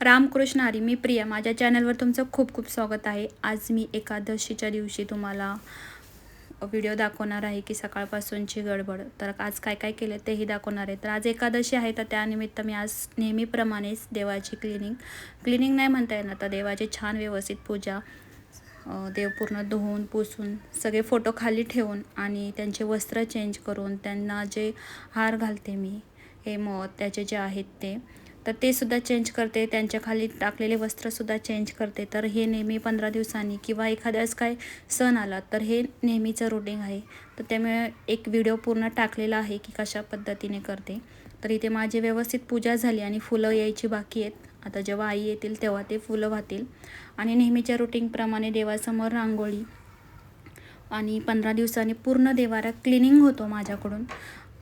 रामकृष्ण हरी मी प्रिया. माझ्या चॅनलवर तुमचं खूप खूप स्वागत आहे. आज मी एकादशीच्या दिवशी तुम्हाला व्हिडिओ दाखवणार आहे की सकाळपासूनची गडबड. तर आज काय काय केलं तेही दाखवणार आहे. तर आज एकादशी आहे तर त्यानिमित्त मी आज नेहमीप्रमाणेच देवाची क्लिनिंग क्लिनिंग नाही म्हणता येणार तर देवाची छान व्यवस्थित पूजा देव पूर्ण धुवून पुसून सगळे फोटो खाली ठेवून आणि त्यांचे वस्त्र चेंज करून त्यांना जे हार घालते मी हे मत त्याचे जे आहेत ते तर ते सुद्धा चेंज करते. त्यांच्या खाली टाकलेले वस्त्रसुद्धा चेंज करते. तर हे नेहमी पंधरा दिवसांनी किंवा एखाद्याच काय सण आला तर हे नेहमीचं रुटीन आहे. तर त्यामुळे एक व्हिडिओ पूर्ण टाकलेला आहे की कशा पद्धतीने करते. तर इथे माझी व्यवस्थित पूजा झाली आणि फुलं यायची बाकी आहेत. आता जेव्हा आई येतील तेव्हा ते फुलं वाहतील. आणि नेहमीच्या रुटीनप्रमाणे देवासमोर रांगोळी. आणि पंधरा दिवसांनी पूर्ण देवारा क्लिनिंग होतो माझ्याकडून.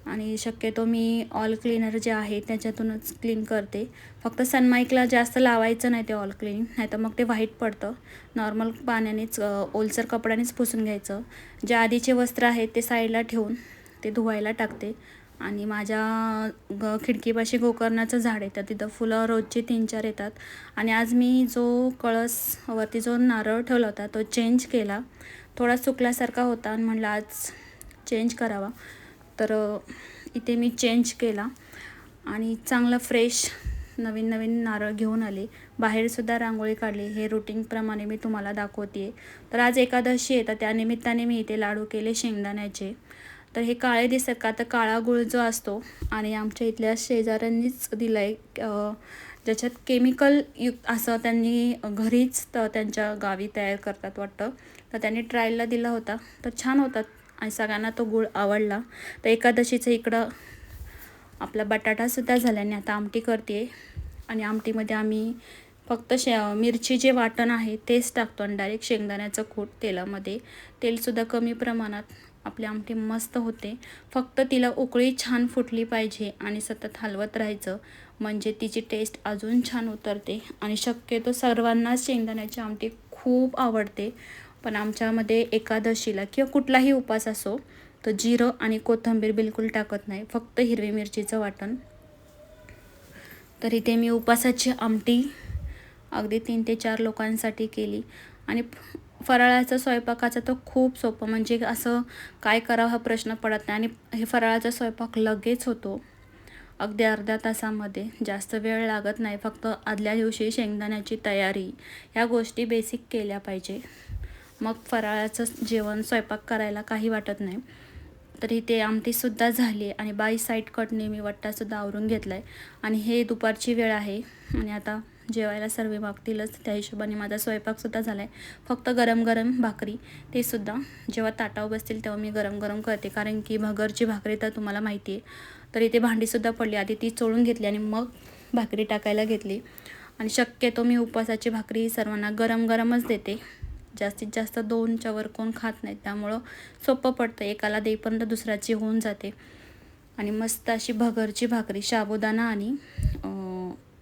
आणि शक्यतो मी ऑल क्लीनर जे आहे त्याच्यातूनच क्लीन करते. फक्त सनमाईकला जास्त लावायचं नाही ते ऑल क्लीन नाही तर मग ते व्हाईट पडतं. नॉर्मल पाण्यानेच ओलसर कपड्यानेच पुसून घ्यायचं. जे आधीचे वस्त्र आहेत ते साईडला ठेवून ते धुवायला टाकते. आणि माझ्या ग खिडकीपाशी गोकर्णाचं झाड आहे तर तिथं फुलं रोजचे तीन चार येतात. आणि आज मी जो कळसवरती जो नारळ ठेवला होता तो चेंज केला. थोडा सुकल्यासारखा होता आणि म्हणलं आज चेंज करावा. तर इथे मी चेंज केला आणि चांगलं फ्रेश नवीन नवीन नारळ घेऊन आले. बाहेरसुद्धा रांगोळी काढली. हे रुटीनप्रमाणे मी तुम्हाला दाखवते तर आज एकादशी आहे तर त्यानिमित्ताने मी इथे लाडू केले शेंगदाण्याचे. तर हे काळे दिसतात का? तर काळा गुळ जो असतो आणि आमच्या इथल्या शेजाऱ्यांनीच दिला आहे ज्याच्यात केमिकल युक्त असं त्यांनी घरीच तर त्यांच्या गावी तयार करतात वाटतं. तर त्यांनी ट्रायलला दिला होता. तर छान होतात. आणि सगळ्यांना तो गुळ आवडला. तर एकादशीचं इकडं आपला बटाटासुद्धा झाल्याने आता आमटी करते. आणि आमटीमध्ये आम्ही फक्त शे मिरची जे वाटण आहे तेच टाकतो आणि डायरेक्ट शेंगदाण्याचं कूट तेलामध्ये. तेलसुद्धा कमी प्रमाणात आपली आमटी मस्त होते. फक्त तिला उकळी छान फुटली पाहिजे आणि सतत हलवत राहायचं. म्हणजे तिची टेस्ट अजून छान उतरते. आणि शक्यतो सर्वांनाच शेंगदाण्याची आमटी खूप आवडते. पण आमच्यामध्ये एकादशीला किंवा कुठलाही उपास असो तर जिरं आणि कोथिंबीर बिलकुल टाकत नाही. फक्त हिरवी मिरचीचं वाटण. तर इथे मी उपासाची आमटी अगदी तीन ते चार लोकांसाठी केली. आणि फराळाचा स्वयंपाकाचा स्वयंपाकाचं तर खूप सोपं म्हणजे असं काय करावं हा प्रश्न पडत नाही. आणि हे फराळाचा स्वयंपाक लगेच होतो. अगदी अर्ध्या तासामध्ये. जास्त वेळ लागत नाही. फक्त आदल्या दिवशी शेंगदाण्याची तयारी. ह्या गोष्टी बेसिक केल्या पाहिजे. मग फराळाचं जेवण स्वयंपाक करायला काही वाटत नाही. तर इथे आमटीसुद्धा झाली आणि बाई साईड कटने मी वट्टासुद्धा आवरून घेतला आहे आणि हे दुपारची वेळ आहे आणि आता जेवायला सर्व मागतीलच. त्या हिशोबाने माझा स्वयंपाकसुद्धा झाला आहे फक्त गरम गरम भाकरी ते सुद्धा. जेव्हा ताटावर बसतील तेव्हा मी गरम गरम करते. कारण की भगरची भाकरी तर तुम्हाला माहिती आहे तर इथे भांडीसुद्धा पडली. आधी ती चोळून घेतली आणि मग भाकरी टाकायला घेतली. आणि शक्यतो मी उपवासाची भाकरी सर्वांना गरम गरमच देते. जास्तीत जास्त दोनच्यावर कोण खात नाही त्यामुळं सोपं पडतं. एकाला देईपर्यंत दुसऱ्याची होऊन जाते. आणि मस्त अशी भगरची भाकरी साबुदाणा आणि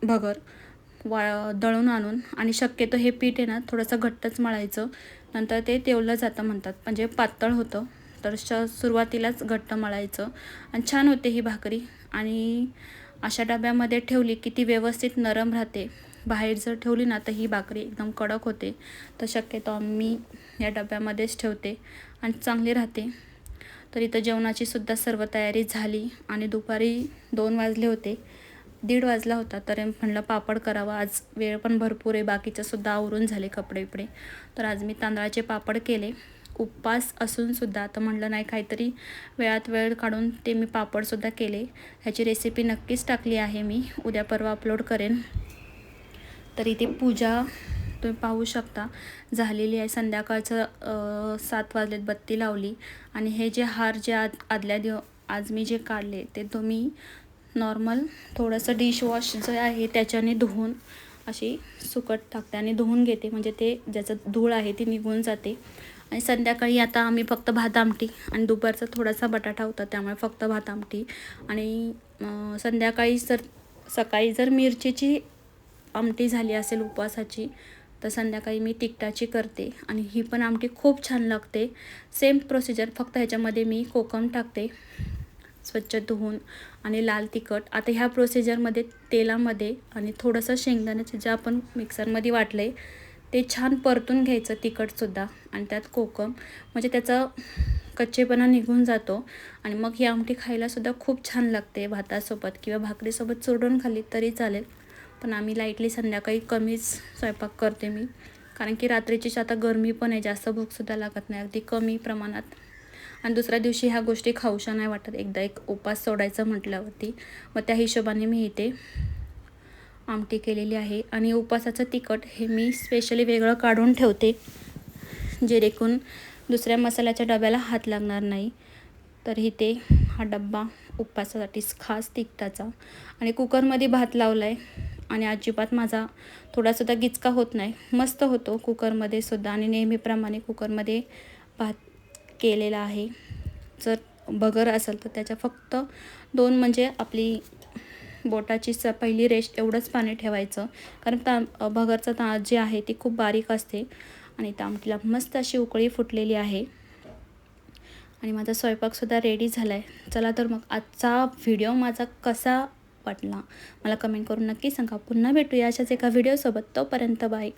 भगर वा दळून आणून आणि शक्यतो हे पीठ आहे ना थोडंसं घट्टच मळायचं. नंतर ते तेवलं जातं म्हणतात. म्हणजे पातळ होतं तर श सुरुवातीलाच घट्ट मळायचं. आणि छान होते ही भाकरी. आणि अशा डब्यामध्ये ठेवली की ती व्यवस्थित नरम राहते. बाहेर जर ठेवली ना तर ही भाकरी एकदम कडक होते. तर शक्यतो आम्ही या डब्यामध्येच ठेवते आणि चांगली राहते. तर इथं जेवणाची सुद्धा सर्व तयारी झाली आणि दुपारी दोन वाजले होते. दीड वाजला होता तर म्हणलं पापड करावा. आज वेळ पण भरपूर आहे बाकीचंसुद्धा आवरून झाले कपडे बिपडे. तर आज मी तांदळाचे पापड केले. उपवास असूनसुद्धा तर म्हणलं नाही काहीतरी वेळात वेळ काढून ते मी पापडसुद्धा केले. ह्याची रेसिपी नक्कीच टाकली आहे मी. उद्या परवा अपलोड करेन. तर इथे पूजा तुम्ही पाहू शकता. झालेली आहे. संध्याकाळचं सात वाजलेत बत्ती लावली. आणि हे जे हार जे आद आदल्या दिव आज मी जे काढले ते तुम्ही नॉर्मल थोडंसं डिशवॉश जे आहे त्याच्याने धुवून अशी सुकट टाकते आणि धुवून घेते. म्हणजे ते ज्याचं धूळ आहे ती निघून जाते. आणि संध्याकाळी आता आम्ही फक्त भात आमटी आणि दुपारचा थोडासा बटाटा होता त्यामुळे फक्त भात आमटी. आणि संध्याकाळी जर सकाळी जर मिरचीची आमटी झाली असेल उपवासाची तर संध्याकाळी मी तिखटाची करते. आणि ही पण आमटी खूप छान लागते. सेम प्रोसिजर फक्त ह्याच्यामध्ये मी कोकम टाकते स्वच्छ धुवून आणि लाल तिखट. आता ह्या प्रोसिजरमध्ये तेलामध्ये आणि थोडंसं शेंगदाण्याचं जे आपण मिक्सरमध्ये वाटलं आहे ते छान परतून घ्यायचं तिखटसुद्धा आणि त्यात कोकम. म्हणजे त्याचा कच्चेपणा निघून जातो. आणि मग ही आमटी खायलासुद्धा खूप छान लागते भातासोबत किंवा भाकरीसोबत चुरडून खाल्ली तरी चालेल. पण आम्ही लाईटली संध्याकाळी कमीच स्वयंपाक करते मी. कारण की रात्रीचीच आता गरमी पण आहे जास्त भूकसुद्धा लागत नाही अगदी कमी प्रमाणात. आणि दुसऱ्या दिवशी ह्या गोष्टी खाऊशा नाही वाटत. एकदा एक उपास सोडायचं म्हटल्यावरती. मग त्या हिशोबाने मी इथे आमटी केलेली आहे. आणि उपासाचं तिखट हे मी स्पेशली वेगळं काढून ठेवते जेणेकरून दुसऱ्या मसाल्याच्या डब्याला हात लागणार नाही. तर इथे हा डब्बा उपवासासाठीच खास तिखटाचा. आणि कुकरमध्ये भात लावला आहे आणि अजिबात माझा थोडासुद्धा गिचका होत नाही. मस्त होतो कुकरमध्ये सुद्धा आणि नेहमीप्रमाणे कुकरमध्ये भात केलेला आहे. जर बगर असेल तर त्याच्या फक्त दोन म्हणजे आपली बोटाची स पहिली रेश एवढंच पाणी ठेवायचं. कारण ता भगरचं ता जे आहे ती खूप बारीक असते आणि तामटीला मस्त अशी उकळी फुटलेली आहे. आणि माझा स्वयंपाकसुद्धा रेडी झाला आहे चला तर मग आजचा व्हिडिओ माझा कसा वाटला. मला कमेंट करून नक्की सांगा. पुन्हा भेटूया अशाच एका व्हिडिओसोबत तोपर्यंत बाय